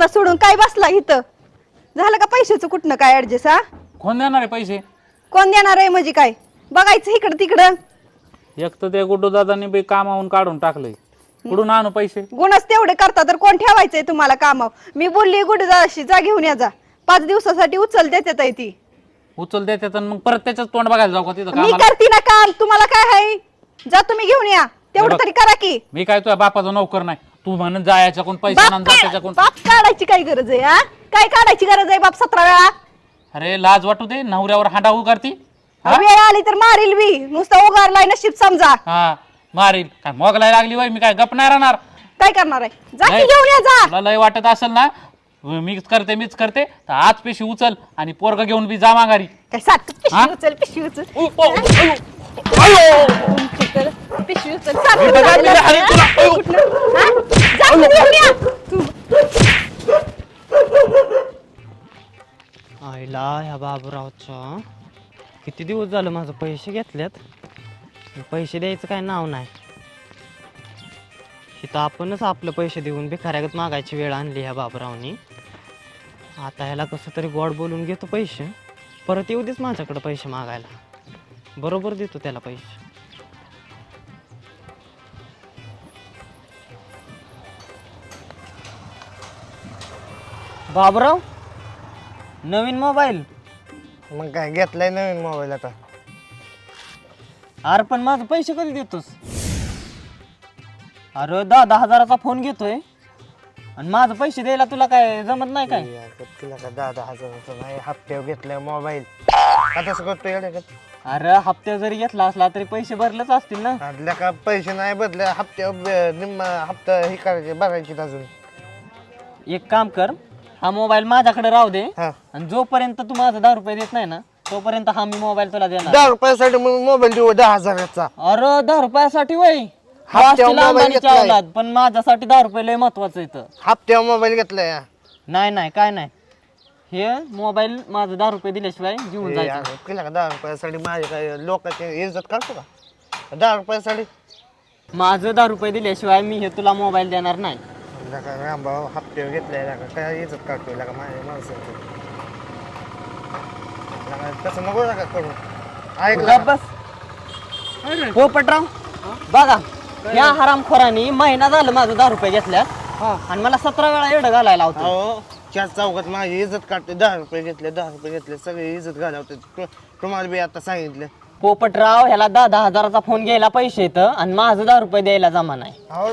धंदा सोडून काय बसला इथं? झालं का पैशाचं कुठनं काय ऍडजस्ट हा? कोण देणार आहे पैसे? कोण देणार आहे म्हणजे काय? बघायचं इकडं तिकडं. एक तर ते गुड्डू दादांनी बी कामावून काढून टाकलंय. कुठून आणू पैसे? गुणच तेवढे करता तर कोण ठेवायचंय तुम्हाला कामावर? मी बोलली गुडदाशी जा घेऊन या जा. पाच दिवसासाठी उचल देतात आहे ती. उचल देतात आणि मग परत त्याच्याच तोंड बघायला जाऊ का तिथं मी कामाला? करते ना काम तुम्हाला काय आहे? जा तुम्ही घेऊन या. तेवढं. तरी करा की. मी काय तुझ्या बापाचा नोकर नाही. तू म्हणून जायच्या कोण पैसे बाप काय- कोण बाप काढायची काय गरज आहे हा काय काढायची गरज आहे बाप सतरा वेळा अरे लाज वाटू दे नवऱ्यावर हांडा उगारती हा? वेळ आली तर मारील मी नुसतं उगारलाय नशीब समजा हा मारील काय मोगलाय लागली वय मी काय गप नाही राहणार काय करणार आहे जा की नाही. घेऊन या जा तुला लय वाटत असेल ना मीच करते मीच करते तर आज पेशी उचल आणि पोरग घेऊन बी जा माघारी काय सात हा? पिशवी उचल पिशवी उचल उ, ओ, अयो, अयो. उचल, पिशवी उचल सात मी बघा, मी उचल. हाणीन तुला. अयो. कुठनं? हा? आईला ह्या बाबूरावच्या किती दिवस झालं माझं पैसे घेतल्यात? पैसे द्यायचं काय नाव नाही. इथं आपणच आपलं पैसे देऊन भिकाऱ्यागत मागायची वेळ आणली ह्या बाबूरावनी. आता ह्याला कसं तरी गोड बोलून घेतो पैसे. परत येऊ देच माझ्याकडं पैसे मागायला. बरोबर देतो त्याला पैसे. बाबूराव नवीन मोबाईल? मग काय घेतलाय नवीन मोबाईल आता. अरे पण माझं पैसे कधी देतोस? अरे दहा दहा हजाराचा फोन घेतोय. आणि माझं पैसे द्यायला तुला काय जमत नाही काय? यार, तुला का दहा दहा हजाराचा नाही हप्त्यावर घेतलाय मोबाईल. करतो येड्या का? अरे हप्ते जरी घेतला असला तरी पैसे भरलेच असतील ना. आदल्या का पैसे नाही बदले हप्त्यावर ब- निम्मा हप्ता हे करायचे भरायचे अजून. एक काम कर हा मोबाईल माझ्याकडे राहू दे. हा. आणि जोपर्यंत तू माझा दहा रुपये देत नाही ना तोपर्यंत हा मी मोबाईल तुला देणार. दहा रुपयासाठी मग मोबाईल देऊ दहा हजाराचा. अरे दहा रुपयासाठी वय. घेतलाय. आवलाद पण माझ्यासाठी दहा रुपये लय महत्वाचं इथं. हप्त्यावर मोबाईल घेतलाय. नाही नाही काय नाही. हे मोबाईल माझं दहा रुपये दिल्याशिवाय घेऊन जायचं केला का? दहा रुपयासाठी माझे काय लोकांची इज्जत करतो का? दहा रुपयासाठी? माझं दहा रुपये दिल्याशिवाय मी हे तुला मोबाईल देणार नाही. म्हणलं का रामभाऊ हप्त्यावर घेतलाय ना का काय इज्जत काढतोय का माझ्या माणसाची लका तसं नको नका करू ऐकलं गप बस हो पटराव. बघा या हरामखोरानी महिना झालं माझं दहा रुपये घेतल्यात. आणि मला सतरा वेळा एवढं घालायला लावतो अहो चार चौकात माझी इज्जत काढते दहा रुपये घेतले दहा रुपये घेतले सगळे इज्जत घालवते तु- तुम्हाला बी आता सांगितलं. पोपटराव ह्याला दहा दहा हजाराचा फोन घ्यायला पैसे येतं आणि माझं दहा रुपये द्यायला जमा नाही अहो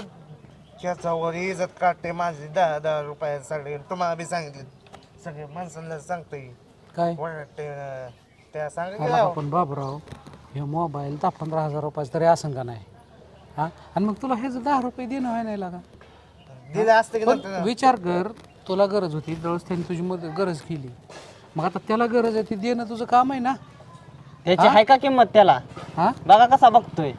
चौकात इज्जत काढते माझी दहा दहा रुपयासाठी तुम्हाला बी सांगितलं सगळे माणसांना सांगते काय? वाटते त्या सांगितलं अहो. आपण बाबराव हे मोबाईल दहा पंधरा हजार रुपयाचं तरी असं का नाही? हा? आणि मग तुला हे जर दहा रुपये देणं व्हाय नाही लागा दिलं असतं की पण नव्हतं? विचार कर तुला गरज होती जवळ त्याने तुझी मदत गरज केली. मग आता त्याला गरज आहे ती देणं तुझं काम आहे ना? त्याची आहे का किंमत त्याला? हा? बघा कसा बघतोय.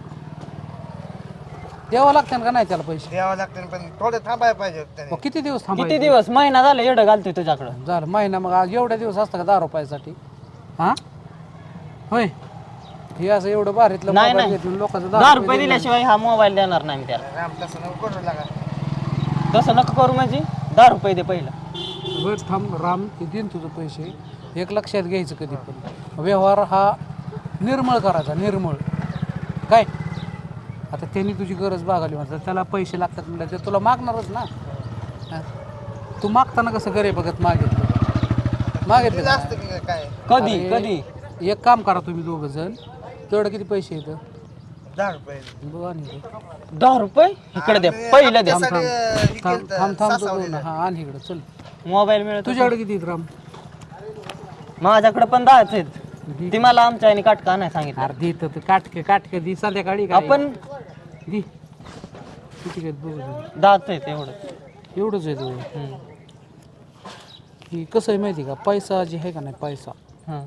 द्यावं लागतं का नाही त्याला पैसे? द्यावं लागतं पण थोडं थांबायला पाहिजे होतं त्याने. मग किती दिवस किती थांबायचं दिवस? महिना झाला एवढं घालतोय तुझ्याकडं. झालं महिना मग आज एवढ्या दिवस असतं का दहा रुपयासाठी? हा? होय. हे असं एवढं भारीतलं नाही नाही. घेतलं लोकांचं दहा रुपये दिल्याशिवाय हा मोबाईल देणार नाही मी त्याला. राम तसं नको करू लागा. तसं नको करू म्हणजे? दहा रुपये दे पहिलं. बरं थांब राम ते देईन तुझं पैसे. एक लक्षात घ्यायचं कधी पण. व्यवहार हा निर्मळ करायचा निर्मळ. काय? आता त्यांनी तुझी गरज भागाली म्हणतात त्याला पैसे लागतात म्हणलं ते तुला मागणारच ना. हा. तू मागताना कसं गरे बघत मागितलं? मागितलं दिलं का? असतं की काय? कधी अरे, कधी? एक काम करा तुम्ही दोघं जण. तेवढं किती पैसे येतं दहा रुपये. बघा आणि दहा रुपये? इकडे दे. पहिलं दे थांब थांब. त्यासाठी, हे थांब थांब. हा आण इकडं चल. मोबाईल मिळतो तुझ्याकडे किती आहेत राम? माझ्याकडे पण दहाच आहेत. ती मला आमच्या आईने काटका नाही सांगितलं. अर्धी तर काटके काटके दी संध्याकाळी काय? आपण दी किती काय बघू दे. दहाच आहेत एवढं. एवढंच आहे हम्म. की कसं आहे माहिती आहे का? पैसा जे आहे का नाही पैसा? हं.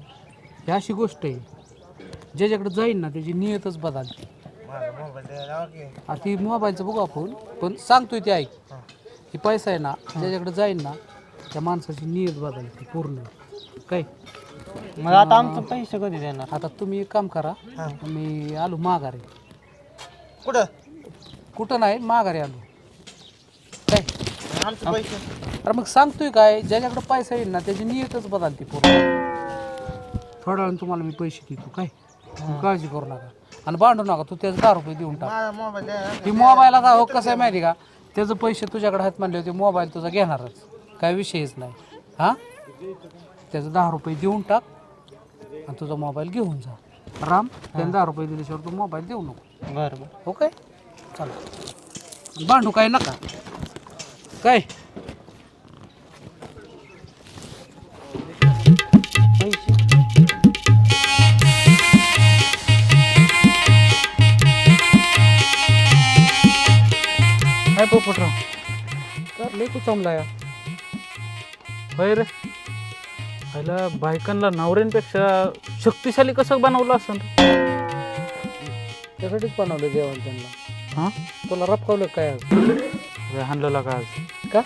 ही अशी गोष्ट आहे. ज्याच्याकडे जाईल ना त्याची नियतच बदलते की. ती मोबाईलचं बघू आपण पण सांगतोय ते ऐक. ही. पैसा आहे ना ज्याच्याकडे जाईल ना त्या माणसाची नियत बदलते पूर्ण. काय? मग आता आमचं पैसे कधी देणार? आता तुम्ही एक काम करा मी आलो माघारी. कुठं? कुठं नाही माघारी आलो. काय? आमचे पैसे. अरे मग सांगतोय काय ज्याच्याकडे पैसा येईल ना त्याची नियतच बदलते पूर्ण थोड्या वेळाने तुम्हाला मी पैसे देतो काय? काळजी करू नका. आणि भांडू नका तू त्याचे दहा रुपये देऊन टाक. माझा मोबाईल. ती मोबाईलचा हो कसं आहे माहिती का? त्याचं पैसे तुझ्याकडे आहेत म्हणले होते मोबाईल तुझा घेणारच. काय विषयच नाही. हां? त्याचं दहा रुपये देऊन टाक आणि तुझा मोबाईल घेऊन जा. राम त्याने दहा रुपये दिल्याशिवाय तू मोबाईल देऊ नको. बरं बरं. ओके चला. भांडू काय नका. काय? काय पोपटराव. तर लई कुचामला या. होय रे. पहिला बायकांना नवऱ्यांपेक्षा शक्तिशाली कसं बनवलं असं त्यासाठीच बनवलं जेवण त्यांना. हां? तुला रपकवलं काय आज? हाणलेला का आज? का?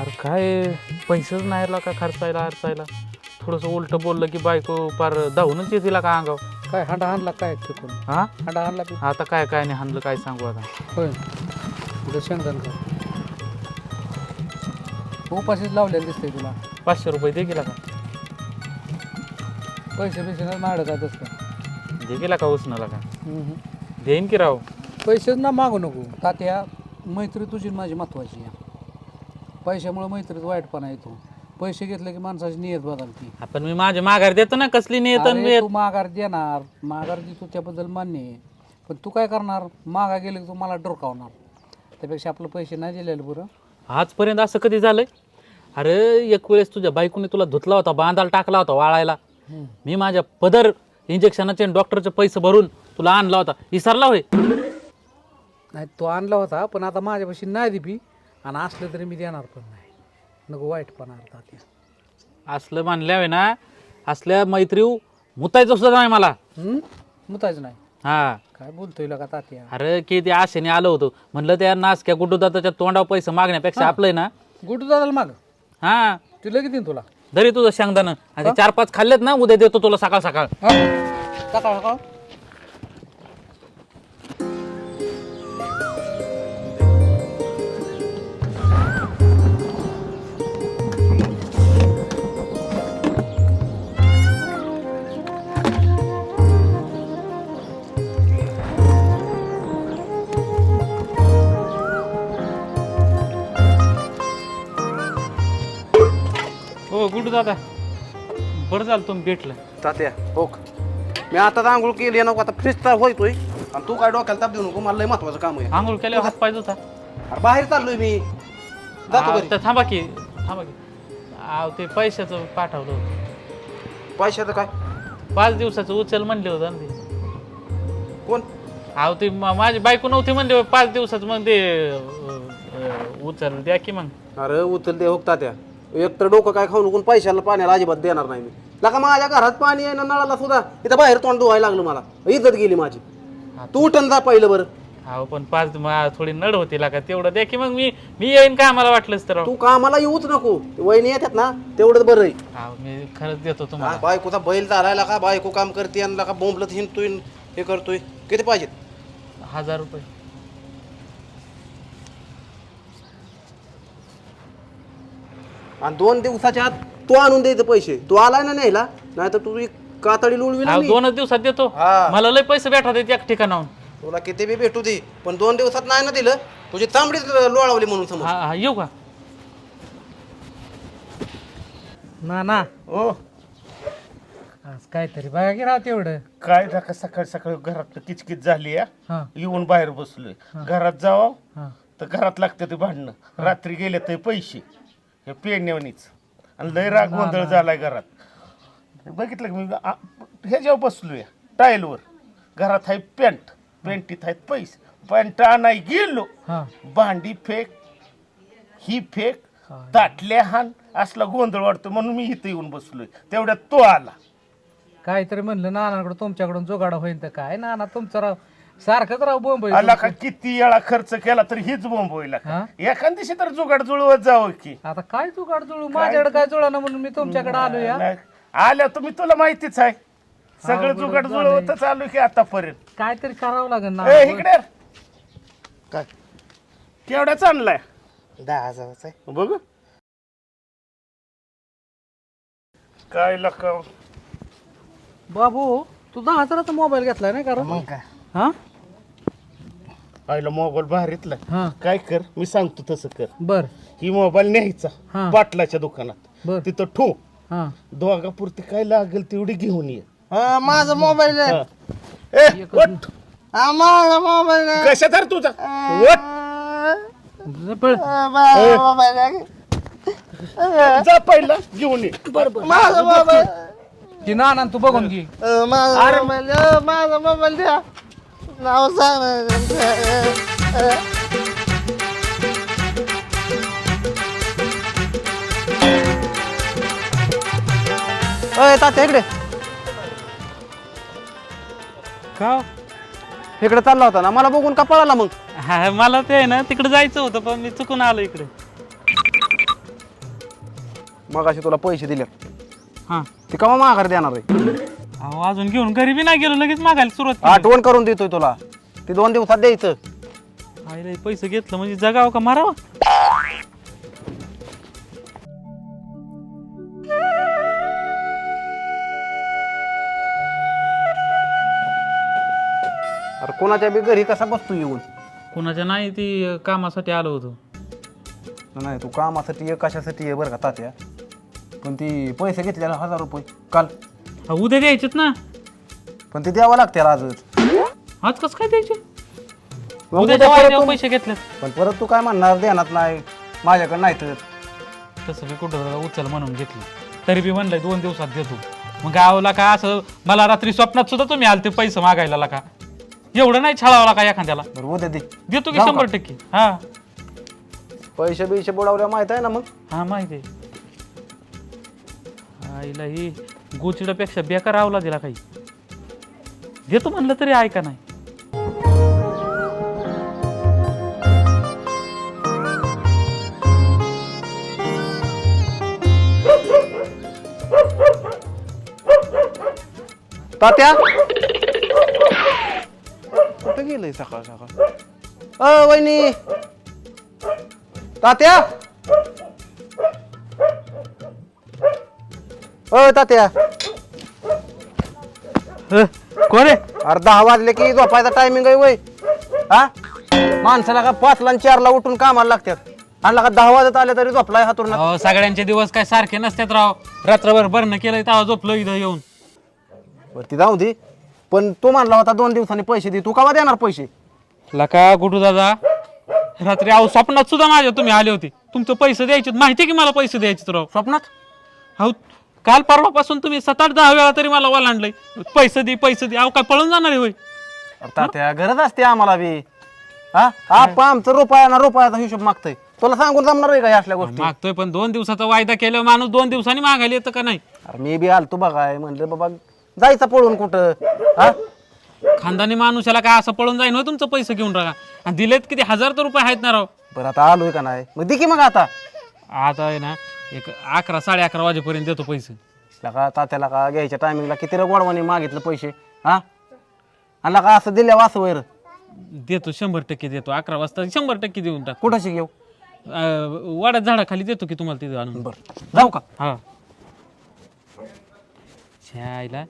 अरे काय पैसेच नाही ला का खर्चायला अडचायला थोडंसं उलट बोललं की बायको पार धावूनच येतील का अंगावर? काय हांडा हाणला काय फेकून हा? हांडा हाणला की आता काय काय नाही हाणलं काय सांगू आता? होय. शेंगदाण का उपाशीच लावलेलं दिसतंय तुला. पाचशे रुपये दे गेला का? पैसे पैसे नाही मागत तसं दे गेला का उसनाला का? देईन की राव? पैसेच ना मागू नको. तात्या मैत्री तुझी आणि माझी महत्वाची आहे. पैशामुळे मैत्रीत वाईटपणा येतो. पैसे घेतले की माणसाची नियत बदलती. आपण मी माझे माघार देतो ना कसली नाही येत अरे, तू माघार देणार. माघार देतो त्याबद्दल मान्य आहे. पण तू काय करणार? मागा गेले की तू मला डोरकावणार त्यापेक्षा आपलं पैसे नाही दिलेलं बरं. आजपर्यंत असं कधी झालंय? अरे एक वेळेस तुझ्या बायकोने तुला धुतला होता बांधाला टाकला होता वाळायला. मी माझ्या पदर इंजेक्शनाचे डॉक्टरचे पैसे भरून तुला आणला होता. विसरला होय? नाही तो आणला होता पण आता माझ्यापाशी नाही दिपी आणि असलं तरी मी देणार पण नाही. नको वाईटपणा आला तात्या असलं मानल्या होय ना असल्या मैत्री मुतायचं सुद्धा नाही मला. हं? मुतायचं नाही. हा. काय बोलतोय का तात्या? अरे किती आशेने आलो होतो. म्हणलं त्या नासक्या गुड्डूदाताच्या तोंडावर पैसे मागण्यापेक्षा आपलंय ना. गुटू दादाला माग. हा. ते लगेच देईन तुला. दरी तुझं शेंगदाणं. आणि ते चार पाच खाल्लेत ना उद्या देतो तुला सकाळ सकाळ. हा? सकाळ सकाळ. हो गुड्डू दादा. बरं झालं तुम्ही भेटलं. तात्या हो का? मी आता आंघोळ केली नको आता फ्रीज तर होईतोय आणि तू काय डोक्याला ताप देऊ नको मला लय महत्वाचं काम आहे. आंघोळ केल्यावर हात पाहिजे होता अरे बाहेर चाललोय मी. जातो घरी. थांबा की थांबा की. आव ते पैशाचं पाठवलं होतं. पैशाचं काय? पाच दिवसाचं उचल म्हणले होतं ना ते. कोण? अहो ते मा- माझी बायको नव्हती म्हणले पाच दिवसाचं मग ते अं, अं, उचल द्या की मग. अरे उचल दे हो का तात्या. एक तर डोकं काय खाऊ नको पैशाला पाण्याला अजिबात देणार नाही मी. लका माझ्या घरात पाणी आहे ना नळाला सुद्धा इथं बाहेर तोंड धुवायला लागलं मला. इज्जत गेली माझी. तू उठन जा पहिलं बरं. अहो पण पाच मा- थोडी नड होती का तेवढं द्या की मग मी मी येईन का आम्हाला वाटलंच तर. तू कामाला येऊच नको. ते वहिनी येतात ना तेवढंच बरं आहे. अहो मी खरंच देतो तुम्हाला. हा, बायकोचा बैल चालायला का बायको काम करते आणि लका बोंबलत हिंडतोय हे करतोय. किती पाहिजेत? हजार रुपये. आणि दोन दिवसाच्या आत तू आणून द्यायचं पैसे. तू आलाय ना न्यायला? नाही तर तू कातडी लुळवी अहो दोनच दिवसात देतो. हा. मला लय पैसे भेटतात एक ठिकाणाहून. तुला किती बी भेटू दे पण दोन दिवसात नाही ना दिलं तुझी चांबडीच लोळावली म्हणून समज. हा हा येऊ का? ना ना ओ आज काहीतरी बघा की राव तेवढं. काय नका सकाळ सकाळी घरात किचकिच झाली या हा. येऊन बाहेर बसलोय. घरात जावा हा. तर घरात लागते ते भांडणं. रात्री गेले ते पैसे. हे पेण्यावणीच आणि लय राग गोंधळ झालाय घरात. बघितलं की मी? आ- ह्याच्यावर बसलोय टाईलवर घरात आहे पॅन्ट पॅन्टीत आहेत पैसे. पॅन्ट आणाय गेलो हा. भांडी फेक ही फेक ताटल्या हान असला गोंधळ वाटतो म्हणून मी इथं येऊन बसलोय. तेवढ्यात तो आला. काहीतरी म्हणलं नानाकडे तुमच्याकडून जोगाडा होईन तर काय? नाना तुमचं राव सारखंच राव बोंब आला का किती वेळा खर्च केला तर हीच बोंब होईल हा? एखाद दिवशी तर जुगाड जुळवत जावं की. आता काय जोगाड जुळू? माझ्याकडे काय जुळा ना म्हणून मी तुमच्याकडे आलो या. नाही. आल्या तुम्ही तुला माहितीच आहे. सगळं जुगाड जुळवतच आलो की आतापर्यंत. काहीतरी करावं लागेल ना. ए इकडे ये. काय? केवढ्याच आणलाय दहा हजाराचा आहे. बघ. काय लका बाबू तू दहा हजाराचा मोबाईल घेतलाय नाही कारण मग काय? हा? आईला मोबाईल बाहेरीतला हा. काय कर? मी सांगतो तसं कर. बर. ही मोबाईल न्यायचा हा. पाटलाच्या दुकानात. बर. तिथं ठो हा. दोघापुरती काय लागेल तेवढी घेऊन ये. अं, माझा मोबाईल आहे. हा. ए उठ. हा, माझा मोबाईल आहे. कशात आहे तुझा? उठ. जा पळ. अं, माझा मोबाईल आहे. जा पहिला घेऊन ये. माझा मोबाईल. ती ना ना तू बघून घे. अं, माझा मोबाईल अं, माझा मोबाईल द्या. नाव सांग अय तात्या इकडे. का? इकडे चालला होता ना. मला बघून का पळाला मग? हा मला ते आहे ना तिकडे जायचं होतं पण मी चुकून आलो इकडे. मग असे तुला पैसे दिले. हा. ते कमा माघार देणार आहे? अहो अजून घेऊन घरी बी नाही गेलो लगेच मागायला सुरुवात केली. आठवण करून देतोय तुला. ते दोन दिवसात द्यायचं. आईला हे पैसे घेतलं म्हणजे जगाव का मारावं? अरे कोणाच्या बी घरी कसा बसतो येऊन? कोणाच्या नाही ती अं, कामासाठी आलो होतो. नाही तू कामासाठी ये कशासाठी ये बरं का तात्या. पण ती पैसे घेतलेला हजार रुपये. काल. हा, उद्या द्यायचेत ना. पण ते द्यावं लागते आजच आज कसं काय द्यायचे? मग उद्या उद्या परत जेव्हा तू- पैसे घेतलेत. पण परत तू काय म्हणणार? देणार नाही. माझ्याकडे नाही तर. तसं मी कुठं उचल म्हणून घेतली. तरी बी म्हणलंय दोन दिवसात देतो. मग गावला का असं मला रात्री स्वप्नात सुद्धा तुम्ही आलते पैसे मागायला का एवढं नाही छळावला का एखाद्याला. बरं उद्या दे. देतो की जाऊ का? शंभर टक्के. हा. पैसे बिशे बुडवल्या माहीत आहे ना मग? हा माहिती आहे. आईला ही गोचिडापेक्षा बेकार आवला दिला काही. देतो म्हणलं तरी ऐका नाही. तात्या? कुठं गेलंय सकाळ सकाळ? अ वहिनी. तात्या? अ तात्या. कोण आहे? अरे दहा वाजले की झोपायचा टायमिंग आहे वय. हा? माणसाला का पाचला आणि चारला उठून कामाला लागतात. आणि का दहा वाजत आले तरी झोपलाय हातून अहो सगळ्यांचे दिवस काय सारखे नसतात राव. रात्रभर भरणं केलंय तेव्हा झोपलो इथं येऊन. ती जाऊ दे. पण तू म्हणला होता दोन दिवसांनी पैसे दे. तू कवा देणार पैसे? लका गुडू दादा रात्री अहो स्वप्नात सुद्धा माझ्या तुम्ही आले होते. तुमचं पैसे द्यायचे माहिती आहे की मला पैसे द्यायचे राव. स्वप्नात? अहो काल परवापासून तुम्ही सात आठ दहा वेळा तरी मला ओलांडलंय पैसे दे पैसे दे. अहो काय पळून जाणार आहे होय? अरे तात्या गरज असते आम्हाला बी. हा? आमचं रुपया ना रुपयाचा हिशोब मागतोय. तुला सांगून जमणार आहे का असल्या गोष्टी? मागतोय पण दोन दिवसाचा वायदा केल्यावर माणूस दोन दिवसांनी मागायला येतं का नाही? अरे मी बी आलतो बघाय. म्हणलं बाबा जायचं पळून कुठं? हा? खानदानी माणूस याला काय असं पळून जाईन होय तुमचं पैसे घेऊन राहा? आणि दिलेत किती? हजार तर रुपये आहेत ना राव. बरं आता आलोय का नाही? मग दे की मग आता. आता आहे ना एक अकरा साडे अकरा वाजेपर्यंत देतो पैसे. लका तात्याला का घ्यायच्या टायमिंगला किती रे गोडवानी मागितलं पैसे? हा? आणि लका असं दिल्या वास वैर. देतो शंभर टक्के देतो. अकरा वाजता शंभर टक्के देऊन टाक. कुठं घेऊ? अं, वाड्यात झाडाखाली देतो की तुम्हाला तिथे आणून? बरं. जाऊ का? हा. आईला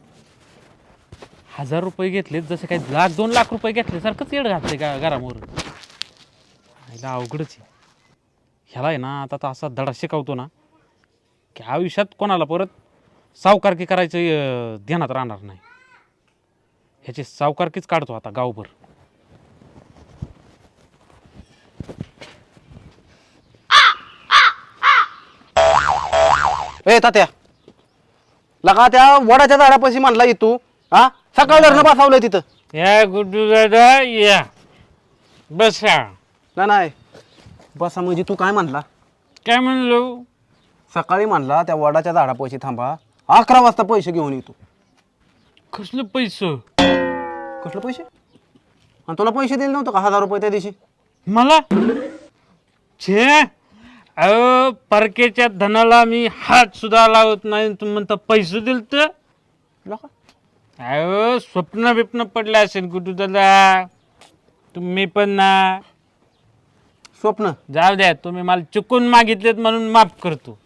हजार रुपये घेतले जसे काही लाख दोन लाख रुपये घेतले सारखंच येड घातले का घरामोर. आईला अवघडच आहे. ह्याला आहे ना आता तर असा धडा शिकवतो ना की आयुष्यात कोणाला परत सावकारकी करायचं अं, ध्यानात राहणार नाही. ह्याची सावकारकीच काढतो आता गावभर. ए तात्या. लका त्या वडाच्या झाडापाशी म्हणला तू हा? सकाळ धरणं बसावलंय तिथं. या गुड्डू दादा या. बसा. नाही नाही. बसा म्हणजे तू काय म्हणला? काय म्हणलो? सकाळी म्हणला त्या वडाच्या झाडापाशी थांबा. अकरा वाजता पैसे घेऊन येतो. कसलं पैसे? कसलं पैसे? आणि तुला पैसे दिले नव्हतं का? हजार रुपये त्या दिवशी? मला? छे! अहो परकेच्या धनाला मी हात सुद्धा लावत नाही तुम्ही म्हणता पैसे दिल तर अहो स्वप्न बिप्न पडलं असेल कुठं दादा? तुम्ही पण ना. स्वप्न? जाऊ द्या तुम्ही मला चुकून मागितलेत म्हणून माफ करतो.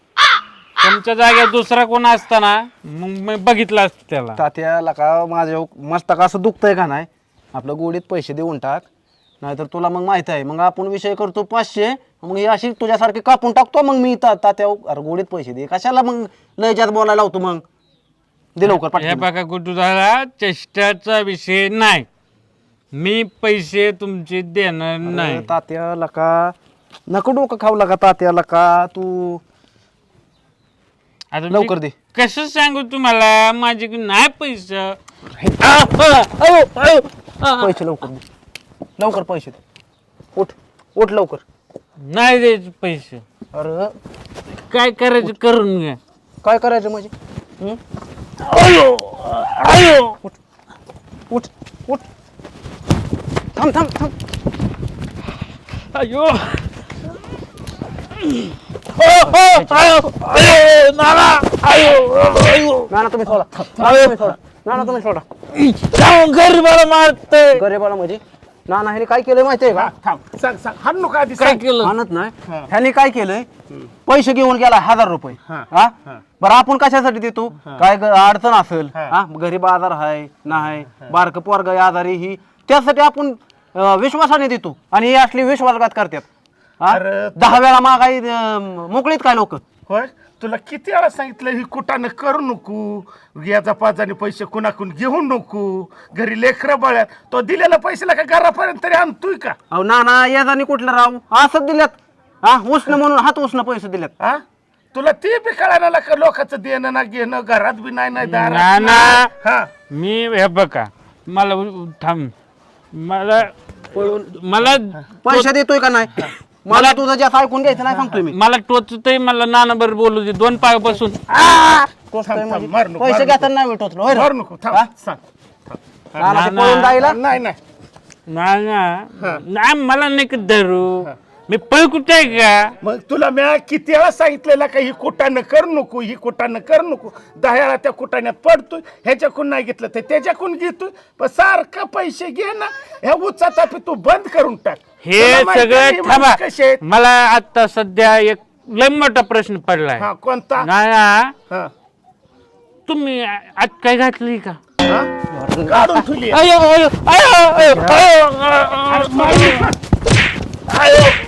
तुमच्या जागेवर दुसरा कोण असताना मग मी बघितलं असतं त्याला. तात्याला का माझ्या मस्तक असं दुखतंय का नाही? आपलं गोडीत पैसे देऊन टाक. नाहीतर तुला मग माहीत आहे मग आपण विषय करतो पाचशे मग ही अशी तुझ्यासारखी कापून टाकतो मग मी ता- तात्या अरे गोडीत पैसे दे कशाला मग लयच्यात बोलायला लावतो मग? दे लवकर हे. बघा कुठू झाला चेष्टाचा विषय नाही. मी पैसे तुमचे देणार नाही. अरे तात्याला का? नको डोकं खाऊ लागा तात्याला का? तू आता लवकर दे. कसं सांगू तुम्हाला? माझ्याकडे नाही पैसा. पैसे लवकर दे. लवकर पैसे दे. उठ उठ लवकर. नाही द्यायचे पैसे. अरे. काय करायचं करून घ्या. काय करायचं म्हणजे? हं? उठ उठ. थांब थांब थांब. अयो. नाना तुम्ही सोडा नाना तुम्ही सोडा नाना तुम्ही सोडा गरीबाला मारतय गरीबाला म्हणजे? नाना ह्याने काय केलंय माहितीये का? थांब सांग सांग. हाण नको आधी काय सांग. केलं? आणत नाही. ह्याने काय केलंय? पैसे घेऊन गेला हजार रुपये. हा. हा? बरं आपण कशासाठी देतो? काय ग- अडचण असेल हा. गरीब आजार आहे नाही बारक पोरग आजारी ही त्यासाठी आपण अं, विश्वासाने देतो. आणि हे असली विश्वासघात करतात. हा? अरे, दहा वेळा मागाई अं, मोकळीत काय लोक? होय? तुला किती वेळा सांगितलं ही कुठानं करू नको. याचा पाजाने पैसे कुणाकून घेऊ नको. घरी लेकरं बळ्यात. तो दिलेला पैशाला का घरापर्यंत तरी आणतोय का? अहो ना ना याजाने कुठलं राव? असंच दिल्यात. हा उष्ण म्हणून हात उष्ण पैसे दिल्यात. हा? तुला ते बी कळायला का लोकांचं देणं ना घेणं? घरात बी नाही नाही दारात ना. नाही. हा. मी हे बघा मला थांब. मला मला पैसे देतोय का नाही? मला तुझं जास्त ऐकून घ्यायचं नाही सांगतोय मी. मला टोचतय मला नाना बरोबर बोलू दे दोन पाय बसून. टोचतोय थांब, म्हणजे. मार नको, पैसे मार घेताना नाही टोचलो होय रे? मारू नको थांब हा? सांग. नाना. ते नाना. पळून जायला नाही नाही. नाना नाही मला नाही का धरू? मी पळ कुठे आहे का मग तुला मी किती वेळा सांगितलेलं का ही कुटानं करू नको ही कुटानं करू नको दहा वेळा त्या कुटाण्यात पडतोय ह्याच्याकडून नाही घेतलं तर त्याच्याकडून घेतोय पण सारखं पैसे घे ना ह्या उचा तापी तू बंद करून टाक हे तुला माहिती आहे सगळं हे थांबा माणसं कसे आहेत? मला आता सध्या एक लय मोठा प्रश्न पडलाय हा कोणता नाना हा, तुम्ही आज काय घातली का हा? काढून ठेवली आहे. अयो अयो अयो अयो अयो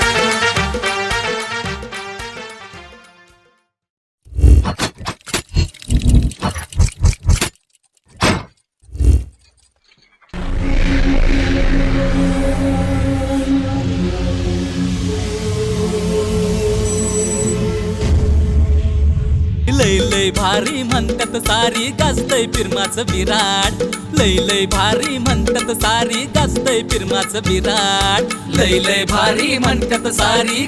गाजतय फिरमाचं विराट. लय लय भारी म्हणतात सारी गाजतय फिरमाचं विराट. लय लय भारी म्हणतात सारी